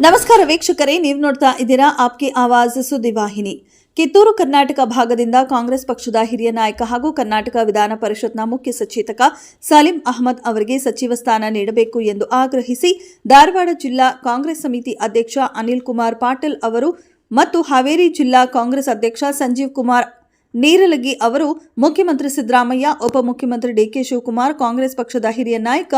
ನಮಸ್ಕಾರ ವೀಕ್ಷಕರೇ, ನೀವು ನೋಡ್ತಾ ಇದ್ದೀರಾ ಆಪ್ಕೆ ಆವಾಜ್ ಸುದ್ದಿವಾಹಿನಿ. ಕಿತ್ತೂರು ಕರ್ನಾಟಕ ಭಾಗದಿಂದ ಕಾಂಗ್ರೆಸ್ ಪಕ್ಷದ ಹಿರಿಯ ನಾಯಕ ಹಾಗೂ ಕರ್ನಾಟಕ ವಿಧಾನ ಪರಿಷತ್ನ ಮುಖ್ಯ ಸಚೇತಕ ಸಲೀಂ ಅಹಮದ್ ಅವರಿಗೆ ಸಚಿವ ಸ್ಥಾನ ನೀಡಬೇಕು ಎಂದು ಆಗ್ರಹಿಸಿ ಧಾರವಾಡ ಜಿಲ್ಲಾ ಕಾಂಗ್ರೆಸ್ ಸಮಿತಿ ಅಧ್ಯಕ್ಷ ಅನಿಲ್ ಕುಮಾರ್ ಪಾಟೀಲ್ ಅವರು ಮತ್ತು ಹಾವೇರಿ ಜಿಲ್ಲಾ ಕಾಂಗ್ರೆಸ್ ಅಧ್ಯಕ್ಷ ಸಂಜೀವ್ ಕುಮಾರ್ ನೀರಲಗಿ ಅವರು ಮುಖ್ಯಮಂತ್ರಿ ಸಿದ್ದರಾಮಯ್ಯ ಉಪಮುಖ್ಯಮಂತ್ರಿ ಡಿಕೆ ಶಿವಕುಮಾರ್, ಕಾಂಗ್ರೆಸ್ ಪಕ್ಷದ ಹಿರಿಯ ನಾಯಕ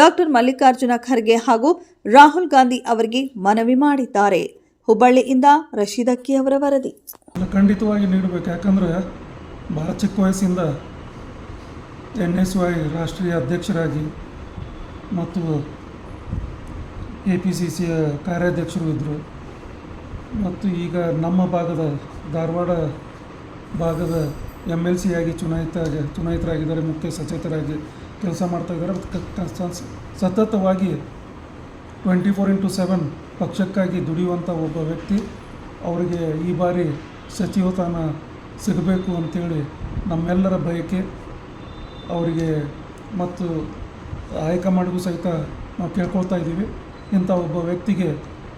ಡಾಕ್ಟರ್ ಮಲ್ಲಿಕಾರ್ಜುನ ಖರ್ಗೆ ಹಾಗೂ ರಾಹುಲ್ ಗಾಂಧಿ ಅವರಿಗೆ ಮನವಿ ಮಾಡಿದ್ದಾರೆ. ಹುಬ್ಬಳ್ಳಿಯಿಂದ ರಶೀದ್ ಅಕ್ಕಿ ಅವರ ವರದಿ. ಖಂಡಿತವಾಗಿ ನೀಡಬೇಕು. ಯಾಕಂದ್ರೆ ಭಾಳ ಚಿಕ್ಕ ವಯಸ್ಸಿಂದ ಎನ್ ಎಸ್ ವೈ ರಾಷ್ಟ್ರೀಯ ಅಧ್ಯಕ್ಷರಾಗಿ ಮತ್ತು ಎ ಪಿ ಸಿ ಸಿಯ ಕಾರ್ಯಾಧ್ಯಕ್ಷರು ಇದ್ದರು. ಮತ್ತು ಈಗ ನಮ್ಮ ಭಾಗದ ಧಾರವಾಡ ಭಾಗದ ಎಂ ಎಲ್ ಸಿ ಆಗಿ ಚುನಾಯಿತ ಚುನಾಯಿತರಾಗಿದ್ದಾರೆ, ಮುಖ್ಯ ಸಚೇತರಾಗಿ ಕೆಲಸ ಮಾಡ್ತಾ ಇದ್ದಾರೆ. ಸತತವಾಗಿ ಟ್ವೆಂಟಿ ಫೋರ್ ಇಂಟು ಸೆವೆನ್ ಪಕ್ಷಕ್ಕಾಗಿ ದುಡಿಯುವಂಥ ಒಬ್ಬ ವ್ಯಕ್ತಿ, ಅವರಿಗೆ ಈ ಬಾರಿ ಸಚಿವ ಸ್ಥಾನ ಸಿಗಬೇಕು ಅಂತೇಳಿ ನಮ್ಮೆಲ್ಲರ ಬಯಕೆ. ಅವರಿಗೆ ಮತ್ತು ಹೈಕಮಾಂಡ್ಗೂ ಸಹಿತ ನಾವು ಕೇಳ್ಕೊಳ್ತಾ ಇದ್ದೀವಿ. ಇಂಥ ಒಬ್ಬ ವ್ಯಕ್ತಿಗೆ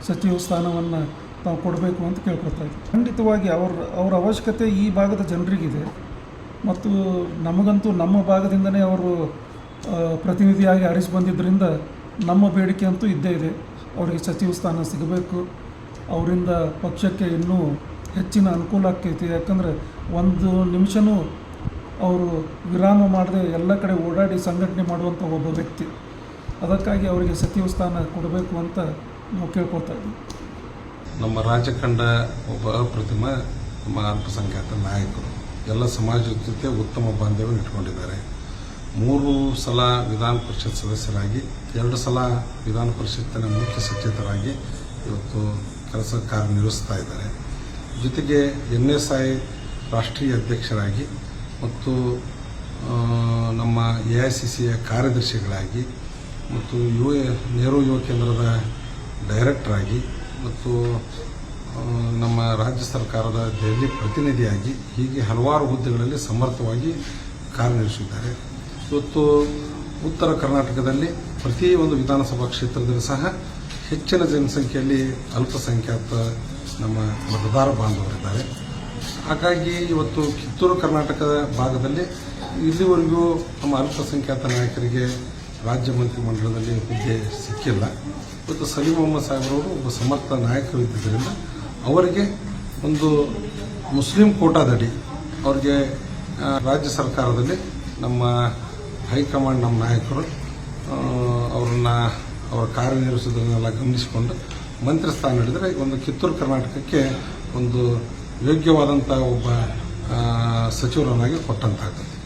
ಸಚಿವ ಸ್ಥಾನವನ್ನು ನಾವು ಕೊಡಬೇಕು ಅಂತ ಕೇಳ್ಕೊಳ್ತಾ ಇದ್ದೀವಿ ಖಂಡಿತವಾಗಿ ಅವ್ರ, ಅವರ ಅವಶ್ಯಕತೆ ಈ ಭಾಗದ ಜನರಿಗಿದೆ. ಮತ್ತು ನಮಗಂತೂ ನಮ್ಮ ಭಾಗದಿಂದನೇ ಅವರು ಪ್ರತಿನಿಧಿಯಾಗಿ ಆರಿಸಿ ಬಂದಿದ್ದರಿಂದ ನಮ್ಮ ಬೇಡಿಕೆ ಅಂತೂ ಇದ್ದೇ ಇದೆ. ಅವರಿಗೆ ಸಚಿವ ಸ್ಥಾನ ಸಿಗಬೇಕು. ಅವರಿಂದ ಪಕ್ಷಕ್ಕೆ ಇನ್ನೂ ಹೆಚ್ಚಿನ ಅನುಕೂಲ ಆಗ್ತೈತಿ. ಯಾಕಂದರೆ ಒಂದು ನಿಮಿಷನೂ ಅವರು ವಿರಾಮ ಮಾಡದೆ ಎಲ್ಲ ಕಡೆ ಓಡಾಡಿ ಸಂಘಟನೆ ಮಾಡುವಂಥ ಒಬ್ಬ ವ್ಯಕ್ತಿ. ಅದಕ್ಕಾಗಿ ಅವರಿಗೆ ಸಚಿವ ಸ್ಥಾನ ಕೊಡಬೇಕು ಅಂತ ನಾವು ಕೇಳ್ಕೊಳ್ತಾ ಇದ್ದೀವಿ. ನಮ್ಮ ರಾಜ್ಯ ಕಂಡ ಒಬ್ಬ ಅಪ್ರತಿಮ, ನಮ್ಮ ಅಲ್ಪಸಂಖ್ಯಾತ ನಾಯಕರು. ಎಲ್ಲ ಸಮಾಜದ ಜೊತೆ ಉತ್ತಮ ಬಾಂಧವ್ಯ ಇಟ್ಕೊಂಡಿದ್ದಾರೆ. ಮೂರು ಸಲ ವಿಧಾನ ಪರಿಷತ್ ಸದಸ್ಯರಾಗಿ, ಎರಡು ಸಲ ವಿಧಾನ ಪರಿಷತ್ತಿನ ಮುಖ್ಯ ಸಚೇತರಾಗಿ ಇವತ್ತು ಕೆಲಸ ಕಾರ್ಯನಿರ್ವಹಿಸ್ತಾ ಇದ್ದಾರೆ. ಜೊತೆಗೆ ಎನ್ ಎಸ್ ಐ ರಾಷ್ಟ್ರೀಯ ಅಧ್ಯಕ್ಷರಾಗಿ ಮತ್ತು ನಮ್ಮ ಎ ಐ ಸಿ ಸಿಯ ಕಾರ್ಯದರ್ಶಿಗಳಾಗಿ ಮತ್ತು ಯುವ ನೆಹರು ಯುವ ಕೇಂದ್ರದ ಡೈರೆಕ್ಟರಾಗಿ ಮತ್ತು ನಮ್ಮ ರಾಜ್ಯ ಸರ್ಕಾರದ ದೆಹಲಿ ಪ್ರತಿನಿಧಿಯಾಗಿ ಹೀಗೆ ಹಲವಾರು ಹುದ್ದೆಗಳಲ್ಲಿ ಸಮರ್ಥವಾಗಿ ಕಾರ್ಯನಿರ್ವಹಿಸಿದ್ದಾರೆ. ಇವತ್ತು ಉತ್ತರ ಕರ್ನಾಟಕದಲ್ಲಿ ಪ್ರತಿ ಒಂದು ವಿಧಾನಸಭಾ ಕ್ಷೇತ್ರದಲ್ಲಿ ಸಹ ಹೆಚ್ಚಿನ ಜನಸಂಖ್ಯೆಯಲ್ಲಿ ಅಲ್ಪಸಂಖ್ಯಾತ ನಮ್ಮ ಮತದಾರ ಬಾಂಧವರಿದ್ದಾರೆ. ಹಾಗಾಗಿ ಇವತ್ತು ಕಿತ್ತೂರು ಕರ್ನಾಟಕದ ಭಾಗದಲ್ಲಿ ಇಲ್ಲಿವರೆಗೂ ನಮ್ಮ ಅಲ್ಪಸಂಖ್ಯಾತ ನಾಯಕರಿಗೆ ರಾಜ್ಯ ಮಂತ್ರಿಮಂಡಲದಲ್ಲಿ ಹುದ್ದೆ ಸಿಕ್ಕಿಲ್ಲ. ಇವತ್ತು ಸಲೀಂ ಮೊಹಮ್ಮದ್ ಸಾಹೇಬ್ರವರು ಒಬ್ಬ ಸಮರ್ಥ ನಾಯಕರು ಇದ್ದಿದ್ದರಿಂದ ಅವರಿಗೆ ಒಂದು ಮುಸ್ಲಿಂ ಕೋಟಾದಡಿ ಅವರಿಗೆ ರಾಜ್ಯ ಸರ್ಕಾರದಲ್ಲಿ ನಮ್ಮ ಹೈಕಮಾಂಡ್ ನಮ್ಮ ನಾಯಕರು ಅವರನ್ನು ಅವರ ಕಾರ್ಯನಿರ್ವಹಿಸೋದನ್ನೆಲ್ಲ ಗಮನಿಸಿಕೊಂಡು ಮಂತ್ರಿ ಸ್ಥಾನ ನೀಡಿದರೆ ಒಂದು ಕಿತ್ತೂರು ಕರ್ನಾಟಕಕ್ಕೆ ಒಂದು ಯೋಗ್ಯವಾದಂಥ ಒಬ್ಬ ಸಚಿವರನ್ನಾಗಿ ಕೊಟ್ಟಂತಾಗುತ್ತೆ.